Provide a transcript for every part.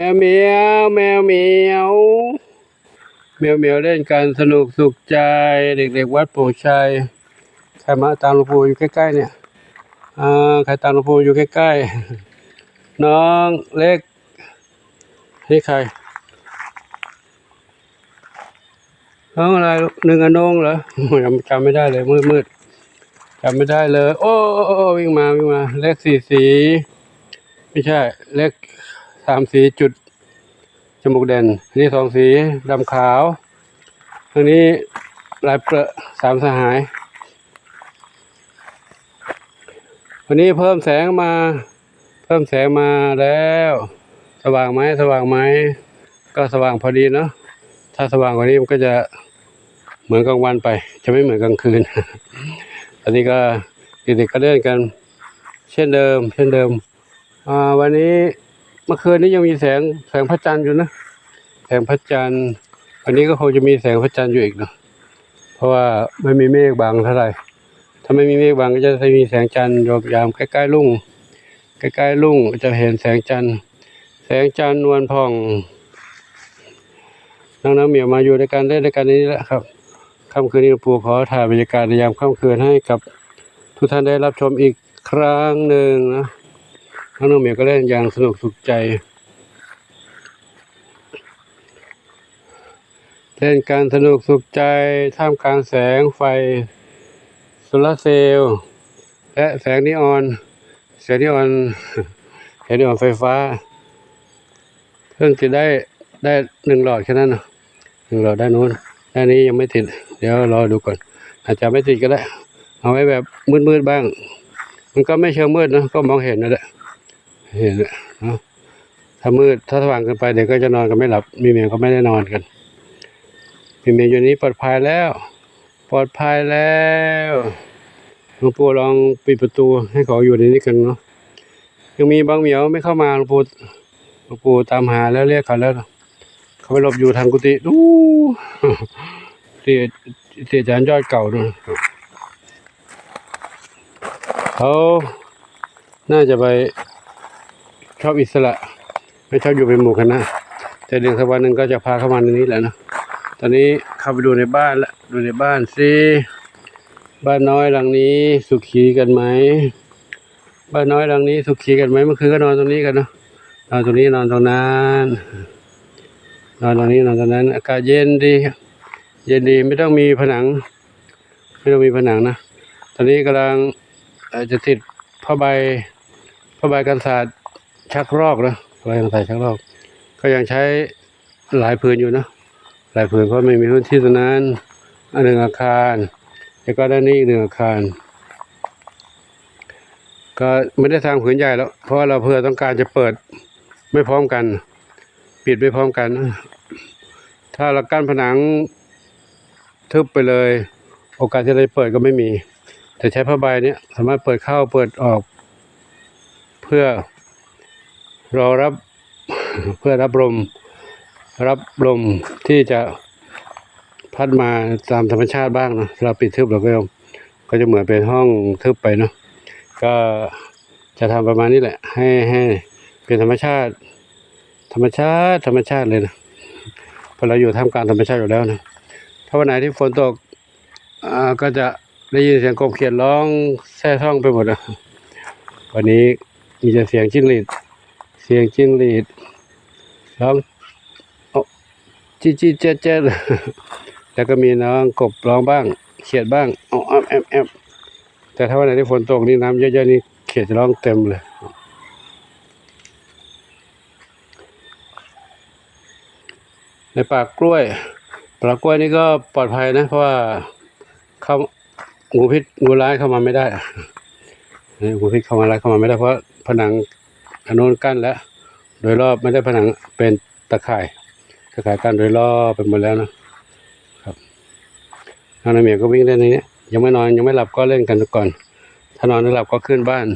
แมวเหมียวแมวเหมียวแมวเหมียวเล่นกันสนุกสุขใจ เด็กๆวัดโป่งชัยใครมาตามหลวงปู่อยู่ใกล้ๆเนี่ยอ่าใครตามหลวงปู่อยู่ใกล้ๆน้องเล็กนี่ใครน้องอะไรหนึ่งอนงเหรอจำไม่ได้เลยมืดมืดๆจำไม่ได้เลยโอ้โอ้โอ้วิ่งมาวิ่งมา เลขสี่สี ไม่ใช่ เลข สามสีจุดจมูกเด่นอันนี้สองสีดำขาวอันนี้ลายเปรอะสามสหาย วันนี้เพิ่มแสงมา เพิ่มแสงมาแล้ว สว่างไหมสว่างไหมก็สว่างพอดีเนาะถ้าสว่างกว่านี้มันก็จะเหมือนกลางวันไป จะไม่เหมือนกลางคืนอันนี้ก็เด็กๆก็เล่นกัน เช่นเดิม เช่นเดิมวันนี้ เมื่อคืนนี้ยังมีแสงแสงพระจันทร์อยู่นะ แสงพระจันทร์วันนี้ก็คงจะมีแสงพระจันทร์อยู่อีกเนาะเพราะว่าไม่มีเมฆบังเท่าไหร่ถ้าไม่มีเมฆบังก็จะมีแสงจันทร์ยามใกล้ๆรุ่งใกล้ๆรุ่งจะเห็นแสงจันทร์ แสงจันทร์นวลผ่องน้องน้ำเหมียวมาอยู่ในการเล่นในการนี้แหละครับค่ำคืนนี้ปู่ขอถ่ายบรรยากาศในยามค่ำคืนให้กับทุกท่านได้รับชมอีกครั้งหนึ่งนะ น้องนองเมียก็เล่นอย่างสนุกสุขใจ เล่นการสนุกสุขใจ ท่ามกลางแสงไฟโซลาร์เซลล์และแสงนีออน แสงนีออนแสงนีออนไฟฟ้า เพิ่งจะได้ได้หนึ่งหลอดแค่นั้นหนึ่งหลอดด้านนู้นด้านนี้ยังไม่ติด เดี๋ยวรอดูก่อน อาจจะไม่ติดก็ได้ เอาไว้แบบมืดๆบ้าง มันก็ไม่เชิงมืดนะก็มองเห็นนั่นแหละ เห็นเนาะถ้ามืดถ้าสว่างเกินไปเด็กก็จะนอนกันไม่หลับ มีเมียก็ไม่ได้นอนกันมีเมียอยู่นี้ปลอดภัยแล้ว ปลอดภัยแล้วหลวงปู่ลองปิดประตูให้เขาอยู่ในนี้กันเนาะยังมีบางเหมียวไม่เข้ามาหลวงปู่หลวงปู่ตามหาแล้วเรียกเขาแล้ว เขาไปหลบอยู่ทางกุฏิดูเสียเสียจานยอดเก่าด้วยเขาน่าจะไป ชอบอิสระ ไม่ชอบอยู่เป็นหมู่คณะแต่เดือนสักวันหนึ่งก็จะพาเข้ามาในนี้แหละนะตอนนี้เข้าไปดูในบ้านละดูในบ้านสิบ้านน้อยหลังนี้สุขีกันไหมบ้านน้อยหลังนี้สุขีกันไหมเมื่อคืนก็นอนตรงนี้กันเนาะนอนตรงนี้นอนตรงนั้นนอนตรงนี้นอนตรงนั้น อากาศเย็นดี เย็นดีไม่ต้องมีผนัง ไม่ต้องมีผนังนะตอนนี้กำลังจะติดผ้าใบผ้าใบกันศาสตร์ ชักรอกนะไว้ทางใส่ชักรอก ก็ยังใช้หลายพื้นอยู่นะหลายพื้นเพราะไม่มีพื้นที่ตรงนั้นอันหนึ่งอาคารแล้วก็ด้านนี้อีกหนึ่งอาคาร ก็ไม่ได้ทางผืนใหญ่แล้ว เพราะเราเพื่อต้องการจะเปิดไม่พร้อมกัน ปิดไม่พร้อมกัน ถ้าเรากั้นผนังทึบไปเลย โอกาสที่เราจะเปิดก็ไม่มี แต่ใช้ผ้าใบเนี้ยสามารถเปิดเข้าเปิดออก เพื่อ รอรับเพื่อรับลมรับลมที่จะพัดมาตามธรรมชาติบ้างนะเราปิดทึบเราก็ก็จะเหมือนเป็นห้องทึบไปเนาะก็จะทำประมาณนี้แหละ ให้ให้เป็นธรรมชาติ ธรรมชาติธรรมชาติเลยนะพราะเราอยู่ท่ามกลางธรรมชาติอยู่แล้วนะถ้าวันไหนที่ฝนตกอ่าก็จะได้ยินเสียงกบเขียดร้องแซ่ท้องไปหมดนะวันนี้มีแต่เสียงจิ้งหรีด สียงจิ้งหรีดร้องจี้จี้เจ๊เจ๊แล้วก็มีน้องกบร้องบ้าง เขียดบ้างอ๋อแอมแอมแอมแต่ถ้าวันไหนที่ฝนตกนี่น้ำเยอะๆนี่เขียดจะร้องเต็มเลยในป่ากล้วยป่ากล้วยนี่ก็ปลอดภัยนะ เพราะว่าเข้างูพิษงูร้ายเข้ามาไม่ได้งูพิษเข้ามาร้ายเข้ามาไม่ได้เพราะผนังอันนกั้นแล้ว โดยรอบไม่ได้ผนังเป็นตะข่ายตะข่ายกั้นโดยรอบไปหมดแล้วนะครับน้องน้ำเหมียวก็วิ่งเล่นในนี้ยังไม่นอนยังไม่หลับก็เล่นกันก่อน ถ้านอนไม่หลับก็ขึ้นบ้าน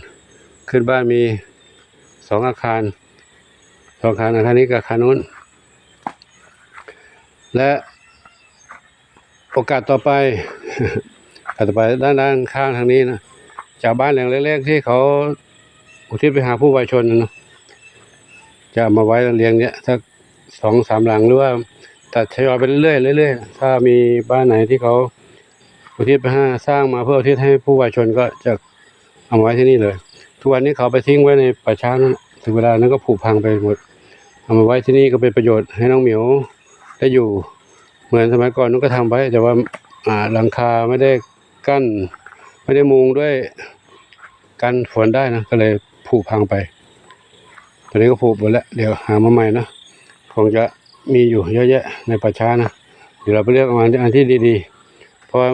ขึ้นบ้านมีสองอาคารสองอาคารอาคารนี้กับอาคารนู้น และโอกาสต่อไปโอกาสต่อไปด้านด้านข้างทางนี้นะจากบ้านหลังเล็กๆที่เขาอุทิศไปหาผู้วายชนนะ จะเอามาไว้เลี้ยงเนี้ยสักสองสามหลังหรือว่าตัดทยอยไปเรื่อยๆเรื่อยๆถ้ามีบ้านไหนที่เขาอุทิศไปให้สร้างมาเพื่ออุทิศให้ผู้วายชนก็จะเอามาไว้ที่นี่เลย ทุกวันนี้เขาไปทิ้งไว้ในป่าช้านั่นถึงเวลานั้นก็ผุพังไปหมดเอามาไว้ที่นี่ก็เป็นประโยชน์ให้น้องเหมียวได้อยู่เหมือนสมัยก่อนนู้ก็ทำไว้ แต่ว่าอ่าหลังคาไม่ได้กั้น ไม่ได้มุงด้วยกันฝนได้นะก็เลยผุพังไป ตอนนี้ก็ผุหมดแล้ว เดี๋ยวหามาใหม่นะคงจะมีอยู่เยอะแยะในป่าช้านะ เดี๋ยวเราไปเลือกเอาอันที่ดีๆ เพราะว่า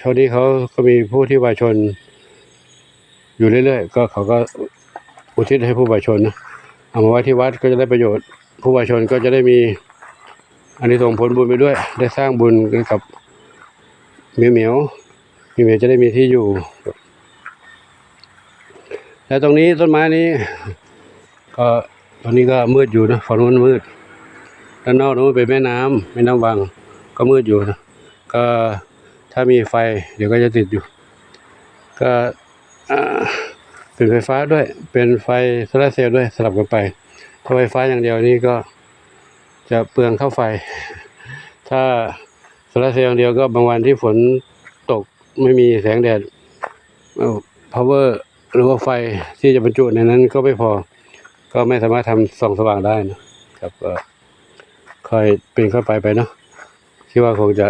ช่วงนี้เขาก็มีผู้ที่วายชน อยู่เรื่อยๆ ก็เขาก็อุทิศให้ผู้วายชนนะ เอามาไว้ที่วัดก็จะได้ประโยชน์ ผู้วายชนก็จะได้มีอันนี้ส่งผลบุญไปด้วย ได้สร้างบุญกับเหมียวเหมียวเหมียวเมียวจะได้มีที่อยู่ แล้วตรงนี้ต้นไม้นี้ ก็ตอนนี้ก็มืดอยู่นะฝั่งนู้นมืดด้านนอกนู้นเป็นแม่น้ำแม่น้ำวัง ก็มืดอยู่นะก็ถ้ามีไฟ เดี๋ยวก็จะติดอยู่ ก็อ่าเป็นไฟฟ้าด้วย เป็นไฟโซลาเซลล์ด้วยสลับกันไปถ้าไฟฟ้าอย่างเดียวนี่ก็จะเปลืองเข้าไฟ ถ้าโซลาเซลล์อย่างเดียวก็บางวันที่ฝนตกไม่มีแสงแดดเอ่อ power หรือว่าไฟที่จะบรรจุในนั้นก็ไม่พอ ก็ไม่สามารถทำส่องสว่างได้นะครับก็ค่อยเป็นเข้าไปไปเนาะคิดว่าคงจะ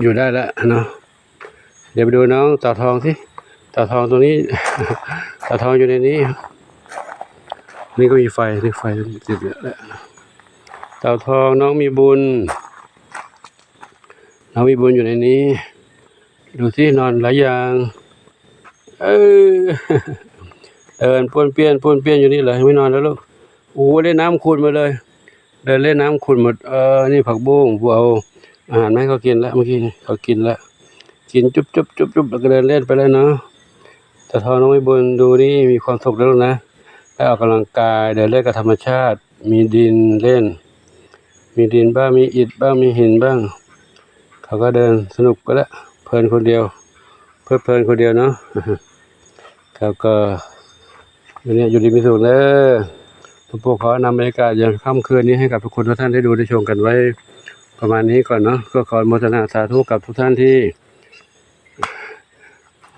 อยู่ได้แล้วเนาะเดี๋ยวไปดูน้องต่อทองสิต่าทองตัวนี้ต่าทองอยู่ในนี้ นี่ก็มีไฟนี่ไฟติดแล้วต่าทองน้องมีบุญ น้องมีบุญอยู่ในนี้ ดูสินอนหลายอย่าง เออ เดินป้วนเปี้ยนป้วนเปี้ยนอยู่นี่เลยไม่นอนแล้วลูกโอ้เล่นน้ำขุ่นมาเลย เดินเล่นน้ำขุ่นหมด เออ นี่ผักบุ้งบัวเอาอาหารมาให้เขากินแล้วเมื่อกี้เขากินแล้วกินจุ๊บจุ๊บจุ๊บจุ๊บแล้วก็เดินเล่นไปแล้วเนาะแต่ทอน้องไม่บนดูนี่มีความสุขแล้วนะได้ออกกำลังกายเดินเล่นกับธรรมชาติ มีดินเล่น มีดินบ้างมีอิฐบ้างมีหินบ้าง เขาก็เดินสนุกก็แล้วเพลินคนเดียว เพลิดเพลินคนเดียวเนาะเขาก็ อยู่เนี่ยอยู่ดีมีสุขเนอะพวกขานำบรรยากาศอย่างค่ำคืนนี้ให้กับทุกคนทุกท่านได้ดูได้ชมกันไว้ ประมาณนี้ก่อนเนาะก็ขอโมทนาสาธุกับทุกท่านที่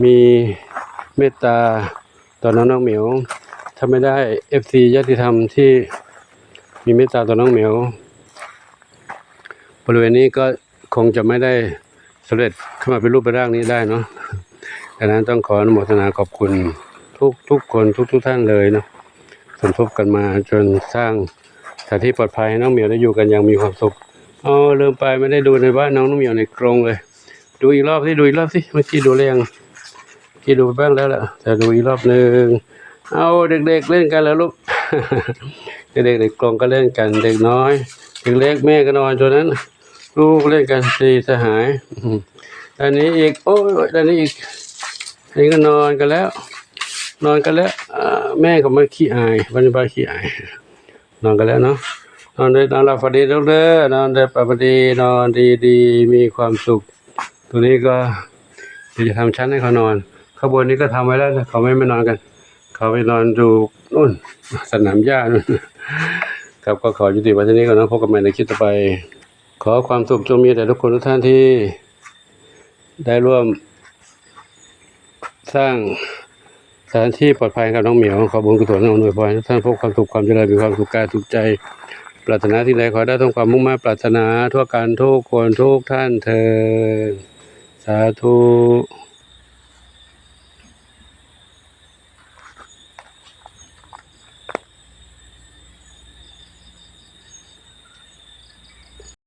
มีเมตตาต่อน้องน้องเหมียวถ้าไม่ได้เอฟซีญาติธรรมที่มีเมตตาต่อน้องเหมียวบริเวณนี้ก็คงจะไม่ได้สำเร็จขึ้นมาเป็นรูปเป็นร่างนี้ได้เนาะดังนั้นต้องขออนุโมทนาขอบคุณ ทุกทุกคนทุกทุกท่านเลยเนาะสมทบกันมาจนสร้างสถานที่ปลอดภัยให้น้องเหมียวได้อยู่กันอย่างมีความสุขอ๋อลืมไปไม่ได้ดูในบ้านน้องน้องเหมียวในกรงเลย ดูอีกรอบสิดูอีกรอบสิเมื่อกี้ดูแล้วยังกี่ดูไปบ้างแล้วแหละแต่ดูอีกรอบหนึ่งเอาเด็กๆเล่นกันแล้วลูกเด็กๆในกรงก็เล่นกันเด็กน้อยเด็กเล็กแม่ก็นอนตัวนั้น ลูกเล่นกันสีสหายอันนี้อีกโอ้ยอันนี้อีกอันนี้ก็นอนกันแล้ว นอนกันแล้วแม่ก็มาขี้อายบรรยายขี้อาย นอนกันแล้วเนาะนอนได้นอนหลับฝันดีลูกเด้อนอนได้ฝันดีนอนดีๆมีความสุข ตัวนี้ก็เดี๋ยวจะทำชั้นให้เขานอนข้างบนนี้ก็ทำไว้แล้วเขาไม่มานอนกัน เขาไปนอนดูนู่นสนามหญ้านู่นครับก็ขอยุติไว้ที่นี้ก่อนนะพบกันใหม่ในคลิปต่อไป ขอความสุขจงมีแด่ทุกคนทุกท่านที่ ได้ร่วมสร้าง ถานที่ปลอดภัยกับน้องเหมียวขอบุญกุศลอำนวยพรท่านพบความสุขความเจริญมีความสุขกายสุขใจ ปรารถนาที่ใดขอได้ต้องความมุ่งมั่นปรารถนาทั่วการทุกคนทุกท่านเธอสาธุ